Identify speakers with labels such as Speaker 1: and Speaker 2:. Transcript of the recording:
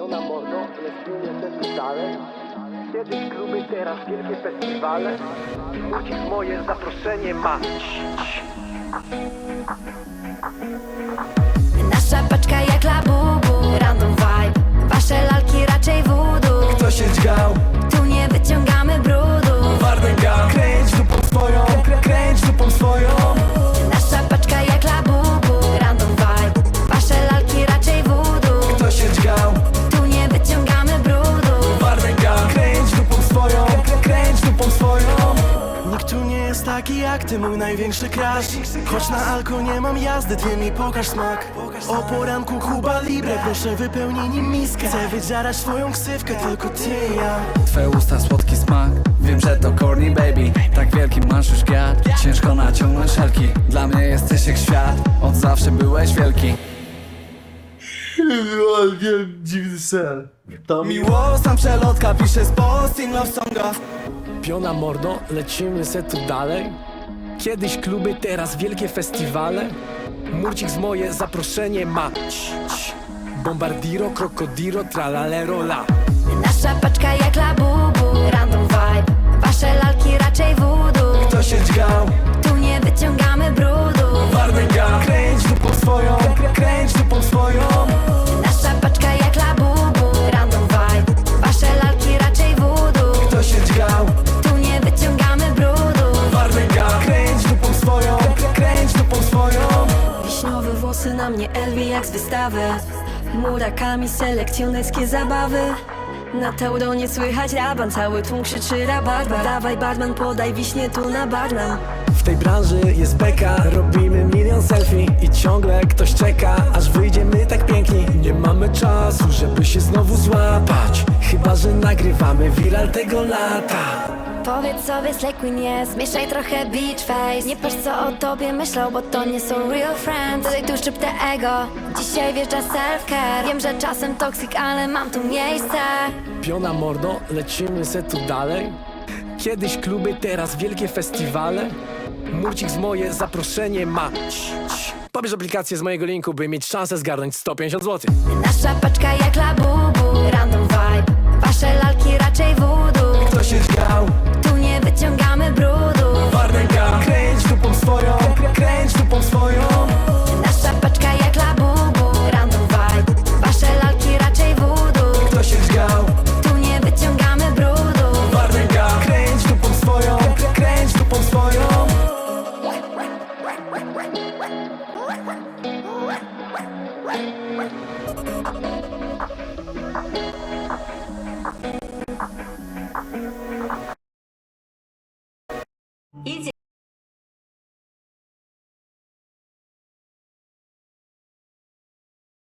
Speaker 1: Piona mordo, lecimy też dalej Kiedyś kluby, teraz wielkie festiwale. Ucisk moje zaproszenie ma
Speaker 2: jest taki jak ty, mój największy crush. Choć na alko nie mam jazdy, ty mi pokaż smak. O poranku Kuba Libre, proszę wypełnij nim miskę. Chcę wydzierać twoją ksywkę, tylko ty i ja.
Speaker 3: Twe usta słodki smak. Wiem, że to corny baby. Tak wielki masz już giat Ciężko naciągnąć szelki. Dla mnie jesteś jak świat. Od zawsze byłeś wielki.
Speaker 2: Dziwny sen To miłosna przelotka, pisze z posting love songa
Speaker 1: Piona mordo, lecimy se tu dalej. Kiedyś kluby, teraz wielkie festiwale. Murcik z moje zaproszenie ma. Bombardiro, krokodiro, tralalero la.
Speaker 4: Nasza paczka jak labubu Random vibe. Wasze lalki raczej voodoo
Speaker 2: Kto się dźgał?
Speaker 4: Tu nie wyciągamy brudu.
Speaker 2: Wardenga Kręć dupą swoją,
Speaker 4: mnie Elwi jak z wystawy. Murakami selekcjonerskie zabawy. Na Teuronie słychać raban, cały tłum krzyczy rabat Dawaj barman, podaj wiśnie tu na barman
Speaker 1: W tej branży jest beka Robimy milion selfie I ciągle ktoś czeka Aż wyjdziemy tak piękni. Nie mamy czasu, żeby się znowu złapać Chyba, że nagrywamy viral tego lata
Speaker 4: Powiedz sobie Slay Queen jest, mieszaj trochę beach face. Nie patrz co o tobie myślą, bo to nie są real friends. Tutaj tu szczyp te ego, dzisiaj wjeżdża self-care. Wiem, że czasem toxic, ale mam tu miejsce.
Speaker 1: Piona mordo, lecimy se tu dalej. Kiedyś kluby, teraz wielkie festiwale. Murcik z moje zaproszenie ma. Pobierz aplikację z mojego linku, by mieć szansę zgarnąć 150 zł
Speaker 4: Nasza paczka jak labubu, random